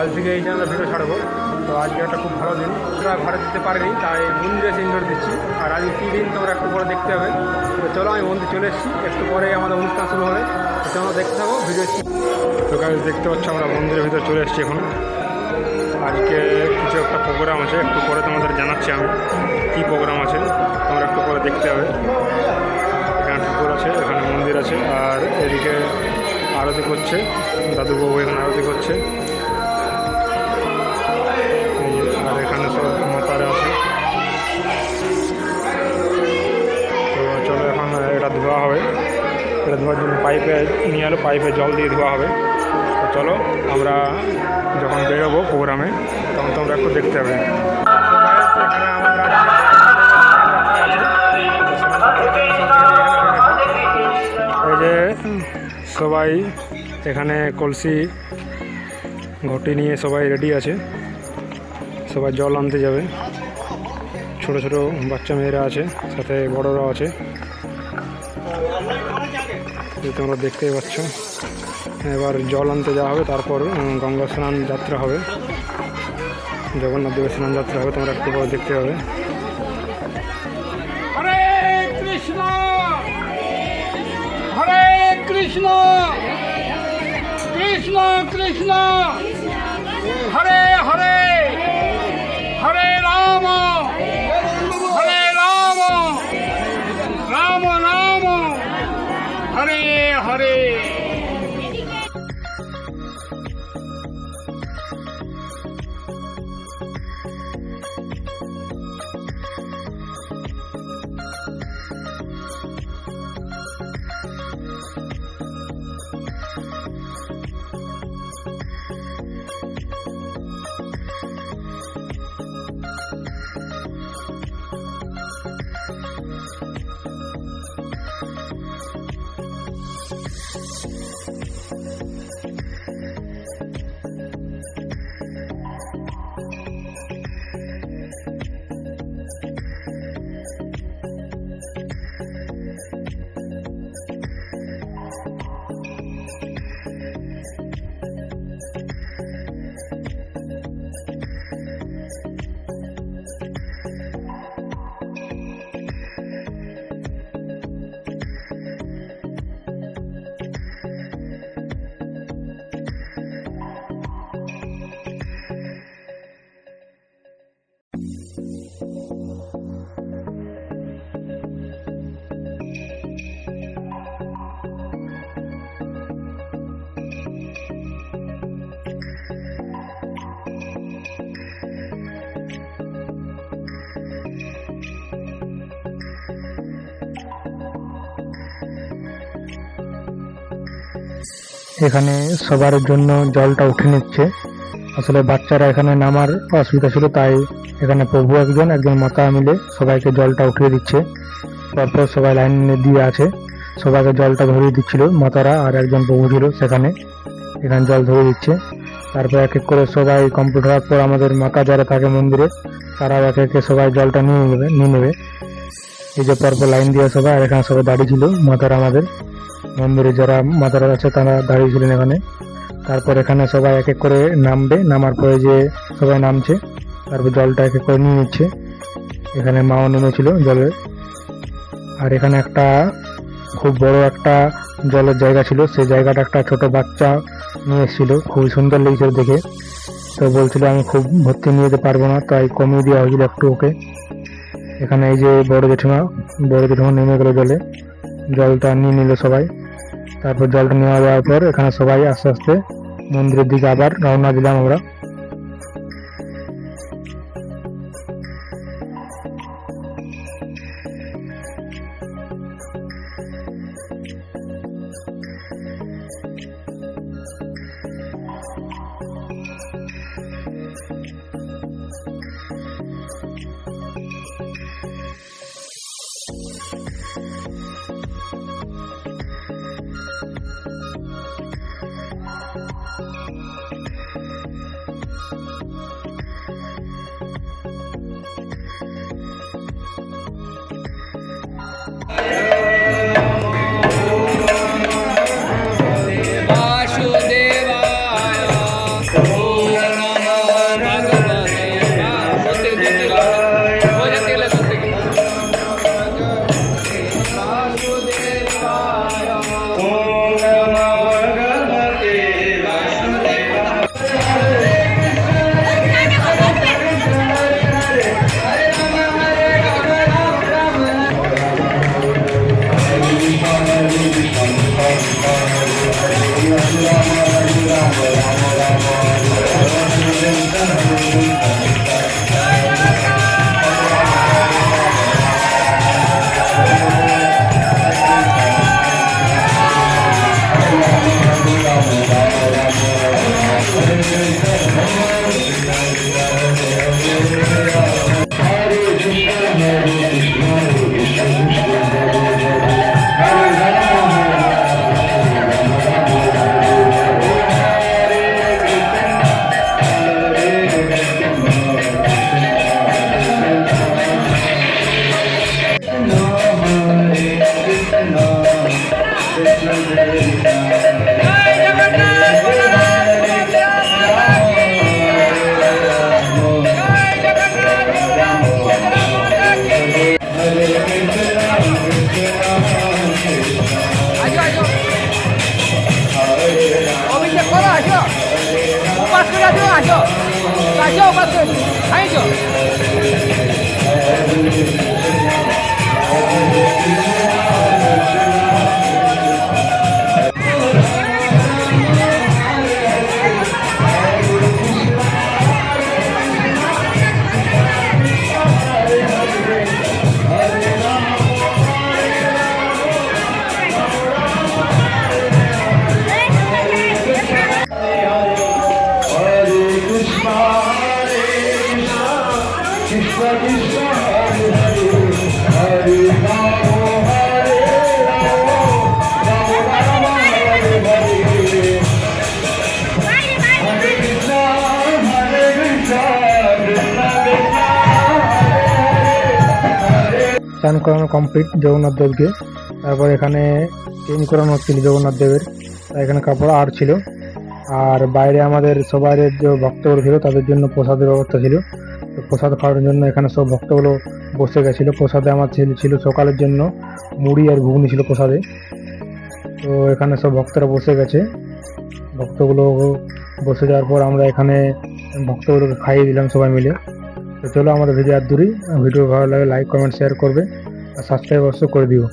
আজ থেকে এই চ্যানেলে ভিডিও ছাড়বো। তো আজকে একটা খুব ভালো দিন। আমরা ঘরে দিতে পারিনি, তাই মন্দিরে ইনজয় দিচ্ছি। আর আজকে কী দিন তোমরা একটু পরে দেখতে হবে। তো চলো আমি মন্দির চলে এসেছি। একটু পরে আমাদের অনুষ্ঠান শুরু হবে। তো চলো দেখতে থাকো ভিডিও তো গাছ দেখতে পাচ্ছ আমরা মন্দিরের ভিতরে চলে এসেছি এখন। আজকে কিছু একটা প্রোগ্রাম আছে, একটু পরে তোমাদের জানাচ্ছি আমি কী প্রোগ্রাম আছে। তোমরা একটু পরে দেখতে হবে। এখানে ঠাকুর আছে, এখানে মন্দির আছে, আর এদিকে আরতি করছে দাদু দাদুবাবু এখানে আরতি করছে। পাইপে নিয়ে এলো পাইপে জল দিয়ে দেওয়া হবে। তো চলো, আমরা যখন বেরোবো প্রোগ্রামে, তখন তোমরা একটু দেখতে হবে এখানে যে, সবাই এখানে কলসি ঘটি নিয়ে সবাই রেডি আছে। সবাই জল আনতে যাবে। ছোট ছোট বাচ্চা মেয়েরা আছে, সাথে বড়রাও আছে। এই তোমরা দেখতেই পাচ্ছ, এবার জল আনতে যাওয়া হবে, তারপর গঙ্গা স্নান যাত্রা হবে। জগন্নাথ দেবের স্নান যাত্রা হবে, তোমরা একটু পরে দেখতে হবে হরে কৃষ্ণ! হরে কৃষ্ণ! কৃষ্ণ কৃষ্ণ! হরে হরে হরে এখানে সবার জন্য জলটা উঠে নিচ্ছে। আসলে বাচ্চারা এখানে নামার অসুবিধা ছিল, তাই এখানে প্রভু একজন একজন মাতা মিলে সবাইকে জলটা উঠিয়ে দিচ্ছে। তারপর সবাই লাইন দিয়ে আছে। সবাইকে জলটা ধরিয়ে দিচ্ছিল, মাতারা আর একজন প্রভু ছিল সেখানে। এখানে জল ধরিয়ে দিচ্ছে। তারপর এক এক করে সবাই কমপ্লিট হওয়ার পর আমাদের মাতা যারা থাকে মন্দিরে তারা এক একে সবাই জলটা নিয়ে নেবে নিয়ে নেবে। এই যে পরপর লাইন দিয়ে সবাই, আর এখানে সবাই দাঁড়িয়ে ছিল, মাতারা আমাদের। মন্দিরে যারা মাতারা আছে, তারা দাঁড়িয়ে ছিলেন এখানে। তারপর এখানে সবাই এক এক করে নামবে। নামার পরে যে সবাই নামছে, তারপর জলটা এক এক করে নিয়ে নিচ্ছে। এখানে মাও নেমেছিল জলে। আর এখানে একটা খুব বড় একটা জলের জায়গা ছিল। সেই জায়গাটা একটা ছোট বাচ্চা নিয়ে এসেছিল। খুবই সুন্দর লেগেছিল দেখে। তো বলছিল, আমি খুব ভর্তি নিয়ে যেতে পারব না, তাই কমিয়ে দেওয়া হয়েছিল একটু ওকে। এখানে এই যে বড় জেঠিমা বড় জেঠিমা নেমে গেলো জলে। জলটা নিয়ে নিল সবাই। তারপর জলটা নেওয়া যাওয়ার পর এখানে সবাই আস্তে আস্তে মন্দিরের দিকে আবার রওনা দিলাম আমরা। Thank you. করানো কমপ্লিট জগন্নাথ দেবকে। তারপর এখানে চেঞ্জ করানো হচ্ছিল জগন্নাথ দেবের। এখানে কাপড় আর ছিল। আর বাইরে আমাদের সবার যে ভক্তগুলো ছিল, তাদের জন্য প্রসাদের ব্যবস্থা ছিল। তো প্রসাদ খাওয়ার জন্য এখানে সব ভক্তগুলো বসে গেছিল। প্রসাদে আমার ছিল ছিল সকালের জন্য মুড়ি আর ঘুগনি ছিল প্রসাদে। তো এখানে সব ভক্তরা বসে গেছে। ভক্তগুলো বসে যাওয়ার পর আমরা এখানে ভক্তগুলোকে খাইয়ে দিলাম সবাই মিলে। তো চলো আমাদের ভিডিও আর দূরই। ভিডিও ভালো লাগে লাইক কমেন্ট শেয়ার করবে। সাবস্ক্রাইব অবশ্য করে দিও।